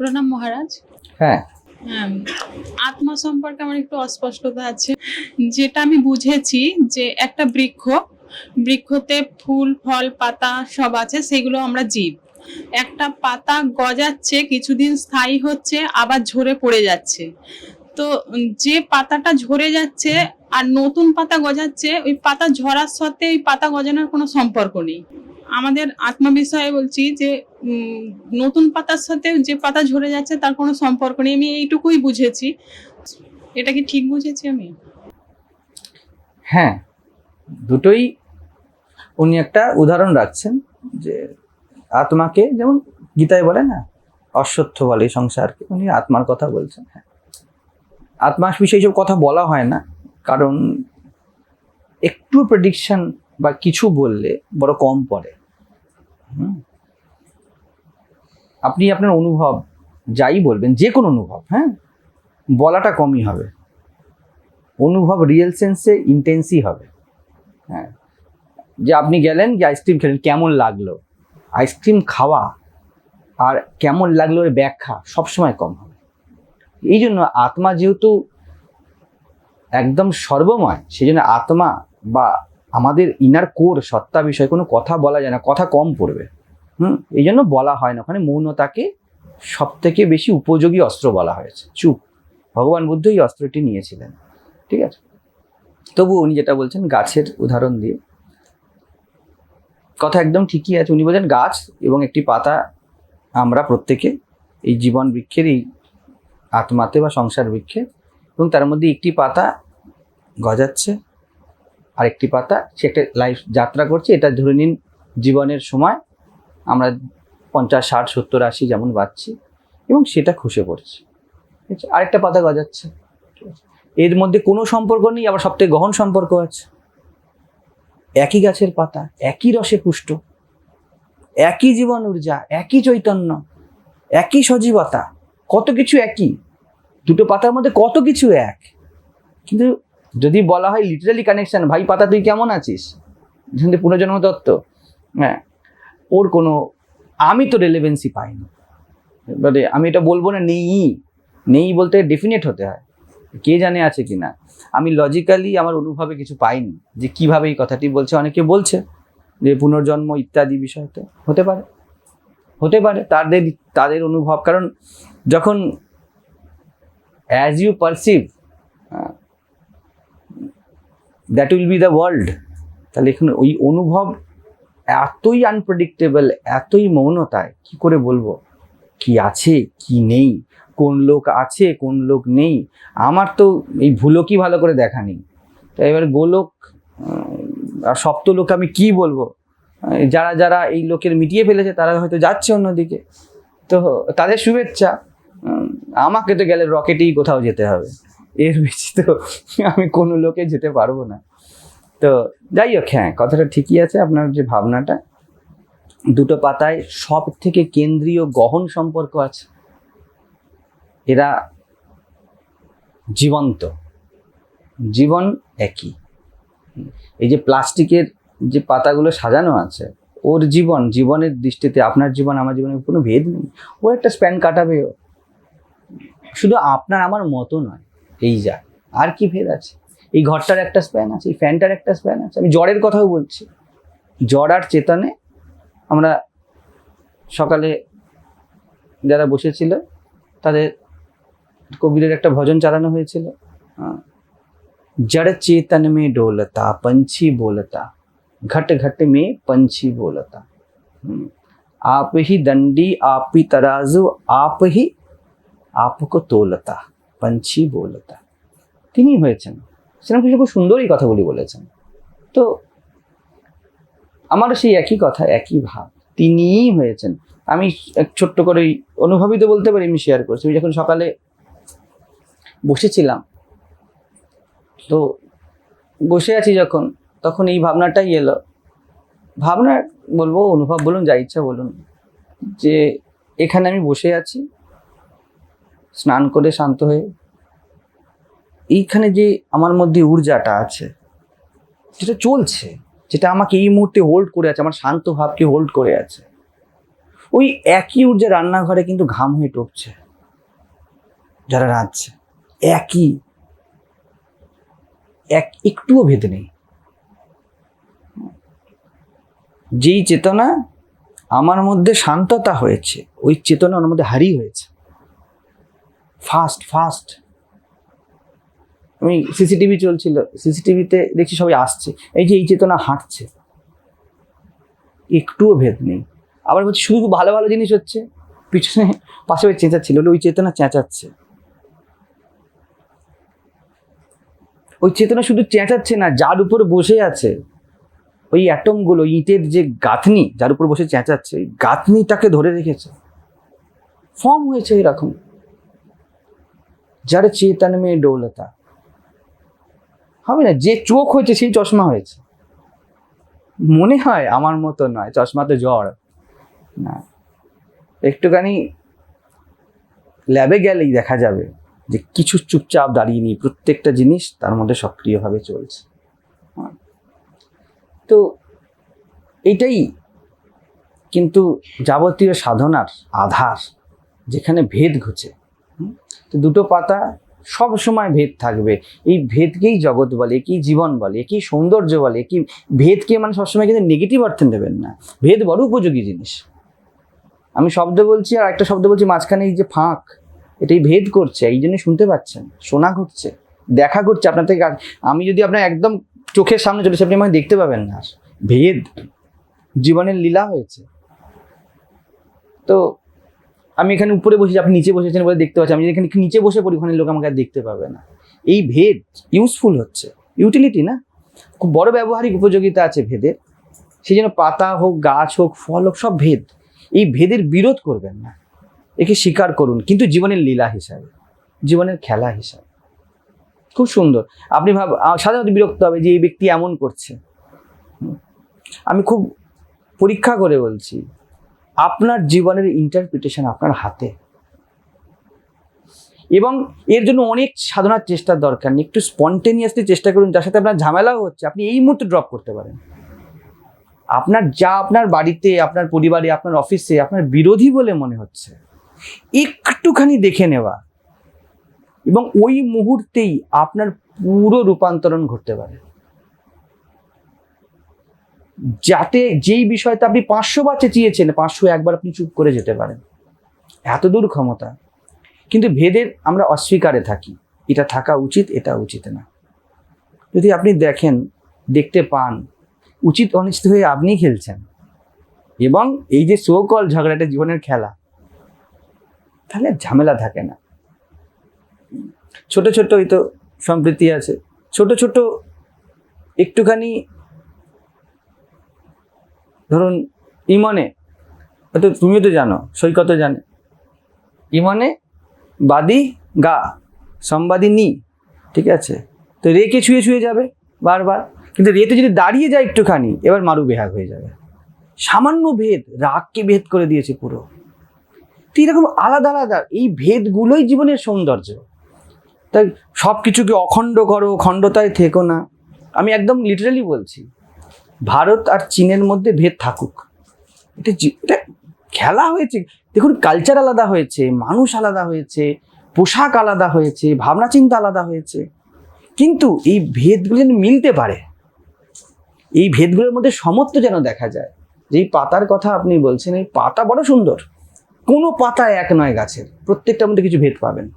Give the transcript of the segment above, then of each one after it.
প্রণাম মহারাজ। হ্যাঁ। হ্যাঁ, আত্মা সম্পর্কে আমার একটু অস্পষ্টতা আছে। যেটা আমি বুঝেছি যে একটা বৃক্ষ বৃক্ষতে ফুল ফল পাতা সব আছে সেগুলো আমরা জীব। একটা পাতা গজাচ্ছে কিছুদিন স্থায়ী হচ্ছে আবার ঝরে পড়ে যাচ্ছে। তো যে পাতাটা ঝরে যাচ্ছে আর নতুন পাতা গজাচ্ছে, ওই পাতা ঝরার সাথে ওই পাতা গজানোর কোনো সম্পর্ক নেই। আমাদের আত্মা বিষয়ে বলছি যে নতুন পাতার সাথে যে পাতা ঝরে যাচ্ছে তার কোনো সম্পর্ক নেই। আমি এইটুকুই বুঝেছি। এটা কি ঠিক বুঝেছি আমি? হ্যাঁ দুটোই উনি একটা উদাহরণ রাখছেন যে, আত্মাকে যেমন গীতায় বলে না অশ্বত্থ বলে সংসারকে, উনি আত্মার কথা বলছেন। হ্যাঁ আত্মার বিষয়ে এইসব কথা বলা হয় না। কারণ একটু প্রেডিকশন বা কিছু বললে বড় কম পড়ে। আপনি আপনার অনুভব, যাই বলবেন, যে কোনো অনুভব হ্যাঁ? বলাটা কমই হবে। অনুভব রিয়েল সেন্সে ইন্টেন্সই হবে। হ্যাঁ? যে আপনি গেলেন যে আইসক্রিম খেলেন, কেমন লাগল? আইসক্রিম খাওয়া আর কেমন লাগল এর ব্যাখ্যা সবসময় কম হবে। এই জন্য আত্মা যেহেতু একদম সর্বময়। সেই জন্য আত্মা বা আমাদের ইনার কোর সত্তা বিষয়ে কোনো কথা বলা যায় না, কথা কম পড়বে। হুম? এই জন্য বলা হয় না। ওখানে মৌনতাকে সব থেকে বেশি উপযোগী অস্ত্র বলা হয়েছে। চুপ। ভগবান বুদ্ধ এই অস্ত্রটি নিয়েছিলেন। ঠিক আছে? তবু উনি যেটা বলছেন, গাছের উদাহরণ দিয়ে। কথা একদম ঠিকই আছে। উনি বলছেন, গাছ এবং একটি পাতা আমরা প্রত্যেকে এই জীবন বৃক্ষের, এই আত্মাতে বা সংসার বৃক্ষে এবং তার মধ্যে একটি পাতা গজাচ্ছে আর একটি পাতা, সে একটা লাইফ যাত্রা করছে। এটা ধরে নিন জীবনের সময় আমরা পঞ্চাশ, ষাট, সত্তর, আশি যেমন বাঁচছি এবং সেটা খুশে পড়ছে। ঠিক আছে? আরেকটা পাতা গজাচ্ছে। এর মধ্যে কোনো সম্পর্ক নেই, আবার সবথেকে গহন সম্পর্ক আছে। একই গাছের পাতা, একই রসে পুষ্ট, একই জীবন ঊর্জা, একই চৈতন্য, একই সজীবতা, কত কিছু একই। দুটো পাতার মধ্যে কত কিছু এক? কিন্তু যদি বলা হয় লিটারালি কানেকশন ভাই পাতা, তুই কেমন আছিস? পুনর্জন্ম দত্ত। হ্যাঁ ওর কোনো, আমি তো রেলেভেন্সি পাইনি। এবারে আমি এটা বলব না, নেই। নেই বলতে ডেফিনেট হতে হয়। কে জানে আছে কি না আমি লজিক্যালি আমার অনুভবে কিছু পাইনি, যে কীভাবে এই কথাটি বলছে। অনেকে বলছে যে পুনর্জন্ম ইত্যাদি বিষয়তে হতে পারে। হতে পারে, তাদের তাদের অনুভব। কারণ যখন as you perceive that will be the world তাহলে এখানে ওই অনুভব এতই আনপ্রেডিক্টেবল এতই মৌনতায়, কি করে বলব? কি আছে, কি নেই? কোন লোক আছে, কোন লোক নেই? আমার তো এই ভুলকই ভালো করে দেখা নেই। তো এবার গোলক আর সপ্তলোক আমি কি বলব? যারা যারা এই লোকের মিটিয়ে ফেলেছে, তারা হয়তো যাচ্ছে অন্যদিকে। তো তাদের শুভেচ্ছা। আমাকে তো গেলে রকেটেই কোথাও যেতে হবে। এর বেশি তো আমি কোনো লোকে যেতে পারব না। তো যাই হোক হ্যাঁ কথাটা ঠিকই আছে আপনার যে ভাবনাটা। দুটো পাতায় সব থেকে কেন্দ্রীয় গহন সম্পর্ক আছে। এরা জীবন্ত। জীবন একই। এই যে প্লাস্টিকের যে পাতাগুলো সাজানো আছে, ওর জীবন, জীবনের দৃষ্টিতে আপনার জীবন, আমার জীবনের কোনো ভেদ নেই। ও একটা স্প্যান কাটাবে ও। শুধু আপনার আমার মতো নয় এই যা আর কি ভেদ আছে এই ঘরটার একটা স্প্যান আছে এই ফ্যানটার একটা স্প্যান আছে আমি জ্বরের কথাও বলছি জ্বর আর চেতনে আমরা সকালে যারা বসেছিল তাদের কবিরের একটা ভজন চালানো হয়েছিল আহ, जड़ चेतन में डोलता पंछी बोलता घट घट में पंछी बोलता हम्म, आप ही दंडी आप ही तराजू आप ही আপক তোলতা পঞ্ছি বোলতা। তিনি হয়েছেন, শ্রীরামকৃষ্ণ খুব সুন্দর এই কথাগুলি বলেছেন। তো আমারও সেই একই কথা, একই ভাব। তিনিই হয়েছেন, আমি ছোট্ট করে অনুভবিত বলতে পারি, আমি শেয়ার করছি। আমি যখন সকালে বসেছিলাম, তো বসে আছি যখন, তখন এই ভাবনাটাই এলো। ভাবনা বলব, অনুভব বলুন, যা ইচ্ছা বলুন, যে এখানে আমি বসে আছি স্নান করে শান্ত হয়ে এইখানে যে আমার মধ্যে ঊর্জাটা আছে, যেটা চলছে, যেটা আমাকে এই মুহূর্তে হোল্ড করে আছে, আমার শান্ত ভাবকে হোল্ড করে আছে, ওই একই ঊর্জা রান্নাঘরে কিন্তু ঘাম হয়ে টপছে, যারা রাঁধছে, একই, এক একটুও ভেদ নেই। যেই চেতনা আমার মধ্যে শান্ততা হয়েছে, ওই চেতনা ওর মধ্যে হারিয়ে হয়েছে। Fast fast. আমি সিসিটিভি চলছিল, সিসিটিভিতে দেখছি সবাই আসছে। এই যে এই চেতনা হাঁটছে। একটুও ভেদ নেই। আবার বলছি, শুধু ভালো ভালো জিনিস হচ্ছে, পিছনে পাশে চেঁচাচ্ছিল ওই চেতনা চেঁচাচ্ছে। ওই চেতনা শুধু চেঁচাচ্ছে না, যার উপর বসে আছে, ওই অ্যাটমগুলো, ইটের যে গাঁথনি, যার উপর বসে চেঁচাচ্ছে, ওই গাঁথনিটাকে ধরে রেখেছে। ফর্ম হয়েছে এরকম। যার চেতন মেয়ে ডৌলতা হবে না, যে চোখ হয়েছে সেই চশমা হয়েছে মনে হয় আমার মতো নয় চশমা তো জ্বর না একটুখানি ল্যাবে গেলেই দেখা যাবে যে কিছু চুপচাপ দাঁড়িয়ে নিই, প্রত্যেকটা জিনিস তার মধ্যে সক্রিয়ভাবে চলছে। তো এইটাই কিন্তু যাবতীয় সাধনার আধার, যেখানে ভেদ ঘুচে? তো দুটো পাতা সব সময় ভেদ থাকবে। এই ভেদকেই জগৎ বলে, একেই জীবন বলে, একেই সৌন্দর্য বলে, একেই ভেদকে মানে সবসময় কিন্তু নেগেটিভ অর্থে নেবেন না। ভেদ বড় উপযোগী জিনিস। আমি শব্দ বলছি আর একটা শব্দ বলছি মাঝখানে এই যে ফাঁক, এটাই ভেদ করছে, এই জন্য শুনতে পাচ্ছেন, শোনা ঘটছে, দেখা ঘটছে, আপনার থেকে আমি যদি আপনার একদম চোখের সামনে চলে আপনি আমাকে দেখতে পাবেন না। ভেদ, জীবনের লীলা হয়েছে। তো আমি এখানে উপরে বসেছি, আপনি নিচে বসেছেন বলে দেখতে পাচ্ছি। আমি যদি এখানে নিচে বসে পড়ি, ওখানে লোক আমাকে আর দেখতে পাবে না। এই ভেদ ইউজফুল হচ্ছে। ইউটিলিটি না? খুব বড় ব্যবহারিক উপযোগিতা আছে ভেদের। সেই জন্য পাতা হোক, গাছ হোক, ফল হোক, সব ভেদ। এই ভেদের বিরোধ করবেন না। একে স্বীকার করুন, কিন্তু জীবনের লীলা হিসাবে, জীবনের খেলা হিসাবে। খুব সুন্দর। আপনি ভাব সাধারণত বিরক্ত হবে যে এই ব্যক্তি এমন করছে। আমি খুব পরীক্ষা করে বলছি আপনার জীবনের ইন্টারপ্রিটেশন আপনার হাতে। এবং এর জন্য অনেক সাধনার চেষ্টার দরকার নেই। একটু স্পন্টেনিয়াসলি চেষ্টা করুন, যার সাথে আপনার ঝামেলাও হচ্ছে। আপনি এই মুহূর্তে ড্রপ করতে পারেন। আপনার যা আপনার বাড়িতে, আপনার পরিবারে, আপনার অফিসে আপনার বিরোধী বলে মনে হচ্ছে। একটুখানি দেখে নেওয়া। এবং ওই মুহূর্তেই আপনার পুরো রূপান্তরণ ঘটতে পারে। যাতে যেই বিষয়টা আপনি পাঁচশো বার চেঁচিয়েছেন, পাঁচশো একবার আপনি চুপ করে যেতে পারেন। এত দূর ক্ষমতা। কিন্তু ভেদের আমরা অস্বীকারে থাকি। এটা থাকা উচিত, এটা উচিত না। যদি আপনি দেখেন, দেখতে পান, উচিত অনিশ্চিত হয়ে আপনি খেলছেন। এবং এই যে সো কল ঝগড়াটা জীবনের খেলা, তাহলে ঝামেলা থাকে না। ছোট ছোট তো সম্প্রীতি আছে। ছোট ছোট একটুখানি ধরুন, ইমনে হয়তো তুমিও তো জানো সৈকত জানে। ইমনে, বাদি, গা, সম্বাদী, নি, ঠিক আছে? তো রেকে ছুঁয়ে ছুঁয়ে যাবে বারবার। কিন্তু রেতে যদি দাঁড়িয়ে যায় একটুখানি, এবার মারু বেহাগ হয়ে যাবে। সামান্য ভেদ, রাগকে ভেদ করে দিয়েছে পুরো। তো এরকম আলাদা আলাদা, এই ভেদগুলোই জীবনের সৌন্দর্য। তাই সব কিছুকে অখণ্ড করো, খণ্ডতায় থেকো না। আমি একদম লিটারালি বলছি। ভারত আর চীনের মধ্যে ভেদ থাকুক। এটা খেলা হয়েছে। দেখুন কালচার আলাদা হয়েছে, মানুষ আলাদা হয়েছে, পোশাক আলাদা হয়েছে, ভাবনা চিন্তা আলাদা হয়েছে। কিন্তু এই ভেদগুলো যেন মিলতে পারে। এই ভেদগুলোর মধ্যে সমত্ব যেন দেখা যায়। যেই পাতার কথা আপনি বলছেন, এই পাতা বড় সুন্দর। কোনো পাতা এক নয় গাছের। প্রত্যেকটার মধ্যে কিছু ভেদ পাবেন।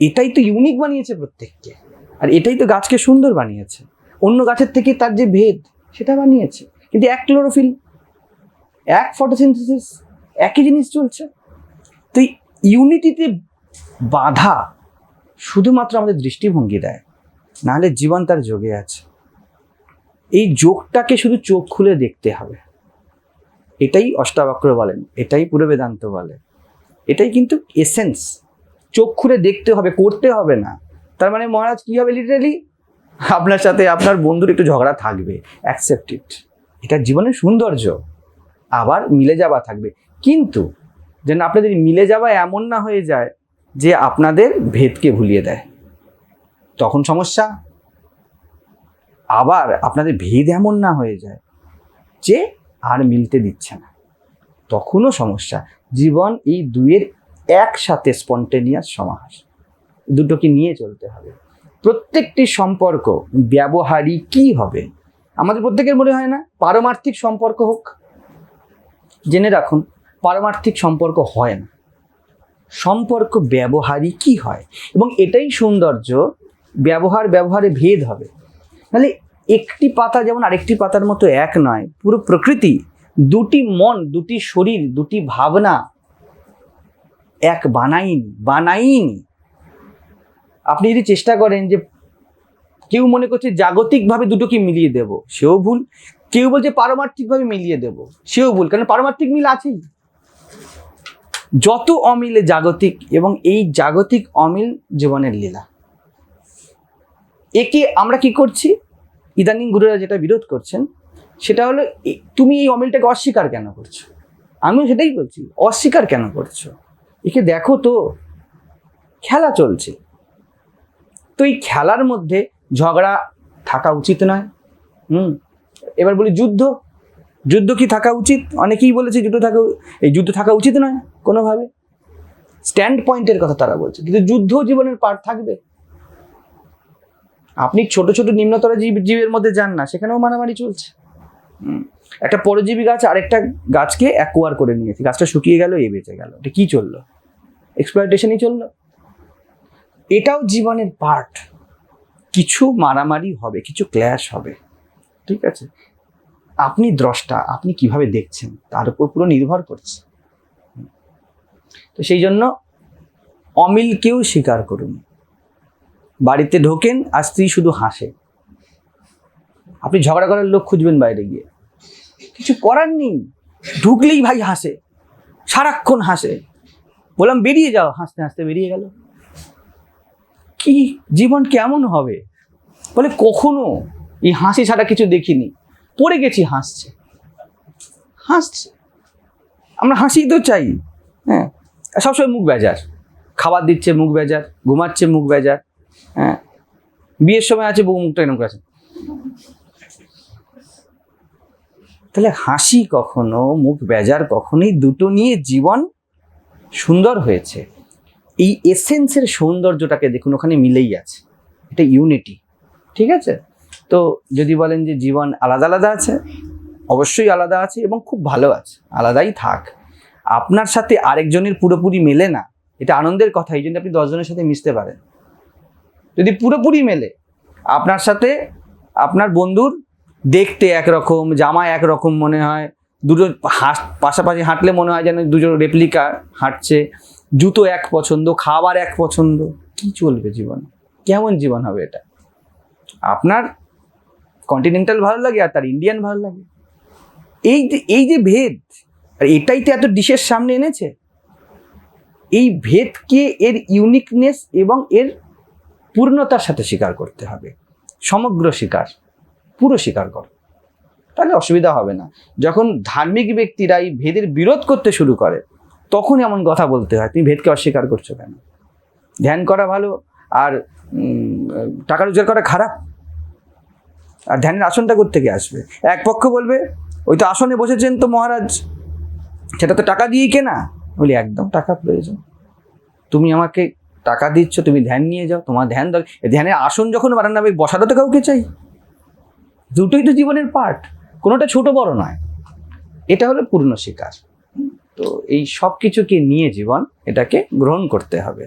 এটাই তো ইউনিক বানিয়েছে প্রত্যেককে। আর এটাই তো গাছকে সুন্দর বানিয়েছে। অন্য গাছের থেকে তার যে ভেদ সেটা বানিয়েছে। কিন্তু এক ক্লোরোফিল, এক ফটোসিনথেসিস, একই জিনিস চলছে। তো ইউনিটিতে বাধা শুধুমাত্র আমাদের দৃষ্টিভঙ্গি দেয়, নাহলে জীবন তার যোগে আছে। এই যোগটাকে শুধু চোখ খুলে দেখতে হবে। এটাই অষ্টাবক্র বলেন, এটাই পুরো বেদান্ত বলে। এটাই কিন্তু এসেন্স চোখ খুলে দেখতে হবে, করতে হবে না। তার মানে মহারাজ কি হবে লিটারালি আপনার সাথে আপনার বন্ধুর একটু ঝগড়া থাকবে অ্যাকসেপ্ট ইট এটা জীবনের সৌন্দর্য। আবার মিলে যাওয়া থাকবে। কিন্তু যেন আপনাদের মিলে যাওয়া এমন না হয়ে যায় যে আপনাদের ভেদকে ভুলিয়ে দেয়, তখন সমস্যা। আবার আপনাদের ভেদ এমন না হয়ে যায় যে আর মিলতে দিচ্ছে না। তখনও সমস্যা। জীবন এই দুয়ের একসাথে স্পন্টেনিয়াস সমাহার দুটোকে নিয়ে চলতে হবে। প্রত্যেকটি সম্পর্ক ব্যবহারই কি হবে? আমাদের প্রত্যেকের মনে হয় না? পারমার্থিক সম্পর্ক হোক। জেনে রাখুন, পারমার্থিক সম্পর্ক হয় না। সম্পর্ক ব্যবহারই কি হয়? এবং এটাই সৌন্দর্য, ব্যবহার ব্যবহারে ভেদ হবে। নাহলে একটি পাতা যেমন আরেকটি পাতার মতো এক নয়, পুরো প্রকৃতি, দুটি মন, দুটি শরীর, দুটি ভাবনা এক বানাইনি বানাইনি আপনি যদি চেষ্টা করেন যে কেউ মনে করছে জাগতিকভাবে দুটোকে মিলিয়ে দেব, সেও ভুল। কেউ বলছে পারমার্থিকভাবে মিলিয়ে দেব, সেও ভুল। কারণ পারমার্থিক মিল আছেই। যত অমিলে জাগতিক এবং এই জাগতিক অমিল জীবনের লীলা। একে আমরা কি করছি? ইদানিং গুরুরা যেটা বিরোধ করছেন, সেটা হলো তুমি এই অমিলটাকে অস্বীকার কেন করছ? আমিও সেটাই বলছি, অস্বীকার কেন করছ? একে দেখো তো, খেলা চলছে। তো এই খেলার মধ্যে ঝগড়া থাকা উচিত নয়। হুম? এবার বলি যুদ্ধ। যুদ্ধ কি থাকা উচিত? অনেকেই বলেছে যুদ্ধ থাকা এই যুদ্ধ থাকা উচিত নয় কোনোভাবে। স্ট্যান্ড পয়েন্টের কথা তারা বলছে। কিন্তু যুদ্ধ জীবনের পার্ট থাকবে। আপনি ছোট ছোট নিম্নতর জীব জীবের মধ্যে যান না, সেখানেও মারামারি চলছে। একটা পরজীবী গাছ আরেকটা গাছকে অ্যাকোয়ার করে নিয়েছে। গাছটা শুকিয়ে গেল, এ বেঁচে গেল। এটা কি চলল? এক্সপ্লয়টেশনই চলল। এটাও জীবনের পার্ট কিছু মারামারি হবে, কিছু ক্ল্যাশ হবে, ঠিক আছে? আপনি দ্রষ্টা, আপনি কীভাবে দেখছেন, তার উপর পুরো নির্ভর করছে। তো সেই জন্য অমিলকেও স্বীকার করুন। বাড়িতে ঢোকেন আর স্ত্রী শুধু হাসে। আপনি ঝগড়া করার লোক খুঁজবেন বাইরে গিয়ে। কিছু করার নেই। ঢুকলেই ভাই হাসে। সারাক্ষণ হাসে। বললাম, বেরিয়ে যাও। হাসতে হাসতে বেরিয়ে গেল। কি জীবন কেমন হবে? বলে, কখনো এই হাসি ছাড়া কিছু দেখিনি। পড়ে গেছি, হাসছে। হাসছে। আমরা হাসি তো চাই হ্যাঁ। সবসময় মুখ বেজার। খাবার দিচ্ছে, মুখ বেজার। ঘুমাচ্ছে, মুখ বেজার। হ্যাঁ। বিয়ের সময় আছে, বউ মুখটা এরকম আছে। তাহলে হাসি কখনো, মুখ বেজার কখনোই দুটো নিয়ে জীবন সুন্দর হয়েছে। এই এসেন্সের সৌন্দর্যটাকে দেখুন, ওখানে মিলেই আছে। এটা ইউনিটি ঠিক আছে? তো যদি বলেন যে জীবন আলাদা আলাদা আছে, অবশ্যই আলাদা আছে এবং খুব ভালো আছে, আলাদাই থাক। আপনার সাথে আরেকজনের পুরোপুরি মেলে না, এটা আনন্দের কথা, এই জন্য আপনি দশজনের সাথে মিশতে পারেন। যদি পুরোপুরি মেলে, আপনার সাথে আপনার বন্ধুর দেখতে একরকম, জামা একরকম মনে হয়, দুটো হাস, পাশাপাশি হাঁটলে মনে হয় যেন দুটো রেপ্লিকা হাঁটছে জুতো এক পছন্দ, খাবার এক পছন্দ, কি চলবে জীবন? কেমন জীবন হবে এটা? আপনার কন্টিনেন্টাল ভালো লাগে আর তার ইন্ডিয়ান ভালো লাগে? এই যে এই যে ভেদ, আর এটাই তো এত ডিশের সামনে এনেছে। এই ভেদকে এর ইউনিকনেস এবং এর পূর্ণতার সাথে স্বীকার করতে হবে। সমগ্র স্বীকার, পুরো স্বীকার কর। তাহলে অসুবিধা হবে না। যখন ধার্মিক ব্যক্তিরা এই ভেদের বিরোধ করতে শুরু করে তখন এমন কথা বলতে হয়, তুমি ভেদকে অস্বীকার করছ কেন? ধ্যান করা ভালো আর টাকা রোজগার করা খারাপ? আর ধ্যানের আসনটা থেকে আসবে? এক পক্ষ বলবে, ওই তো আসনে বসেছেন তো মহারাজ, সেটা তো টাকা দিয়েই কেনা। বলি, একদম টাকা প্রয়োজন। তুমি আমাকে টাকা দিচ্ছ, তুমি ধ্যান নিয়ে যাও, তোমার ধ্যান দর- ধ্যানের আসন যখন বানানো হবে বসারও তো কাউকে চাই। দুটোই তো জীবনের পার্ট কোনোটা ছোট বড় নয়। এটা হলো পূর্ণ শিকার। তো এই সব কিছুকে নিয়ে জীবন এটাকে গ্রহণ করতে হবে।